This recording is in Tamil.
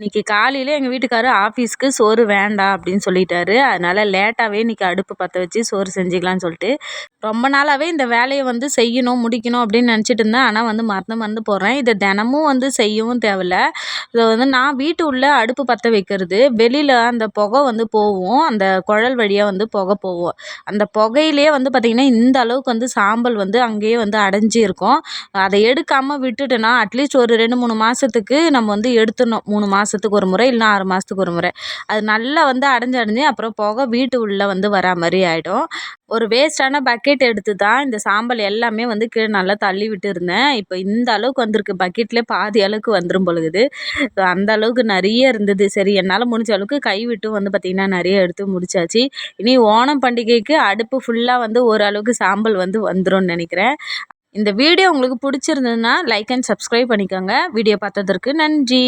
இன்றைக்கி காலையில் எங்கள் வீட்டுக்காரர் ஆஃபீஸ்க்கு சோறு வேண்டாம் அப்படின்னு சொல்லிட்டாரு. அதனால் லேட்டாகவே இன்றைக்கி அடுப்பு பற்ற வச்சு சோறு செஞ்சுக்கலான்னு சொல்லிட்டு ரொம்ப நாளாகவே இந்த வேலையை வந்து செய்யணும் முடிக்கணும் அப்படின்னு நினச்சிட்டு இருந்தேன். ஆனால் வந்து மறந்து மறந்து போடுறேன் இதை தினமும் வந்து செய்யவும் தேவையில்ல. இதை வந்து நான் வீட்டு உள்ளே அடுப்பு பற்ற வைக்கிறது வெளியில் அந்த புகை வந்து போகும் அந்த குழல் வழியாக வந்து புகை போகும் அந்த புகையிலே வந்து பார்த்திங்கன்னா இந்த அளவுக்கு வந்து சாம்பல் வந்து அங்கேயே வந்து அடைஞ்சி இருக்கும். அதை எடுக்காமல் விட்டுட்டேன்னா அட்லீஸ்ட் ஒரு ரெண்டு மூணு மாதத்துக்கு நம்ம வந்து எடுத்துடணும். மூணு மாதம் மாதத்துக்கு ஒரு முறை இல்லைனா ஆறு மாதத்துக்கு ஒரு முறை. அது நல்லா வந்து அடைஞ்சு அடைஞ்சு அப்புறம் போக வீட்டு உள்ளே வந்து வரா மாதிரி ஆகிடும் ஒரு வேஸ்ட்டான பக்கெட் எடுத்து தான் இந்த சாம்பல் எல்லாமே வந்து கீழே நல்லா தள்ளி விட்டு இருந்தேன். இப்போ இந்த அளவுக்கு வந்திருக்கு. பக்கெட்லேயே பாதி அளவுக்கு வந்துடும் பொழுது. அந்த அளவுக்கு நிறைய இருந்தது. சரி என்னால் முடிஞ்ச அளவுக்கு கை விட்டு வந்து பார்த்திங்கன்னா நிறைய எடுத்து முடிச்சாச்சு. இனி ஓணம் பண்டிகைக்கு அடுப்பு ஃபுல்லாக வந்து ஓரளவுக்கு சாம்பல் வந்து வந்துடும் நினைக்கிறேன். இந்த வீடியோ உங்களுக்கு பிடிச்சிருந்ததுன்னா லைக் அண்ட் சப்ஸ்கிரைப் பண்ணிக்கோங்க. வீடியோ பார்த்ததற்கு நன்றி.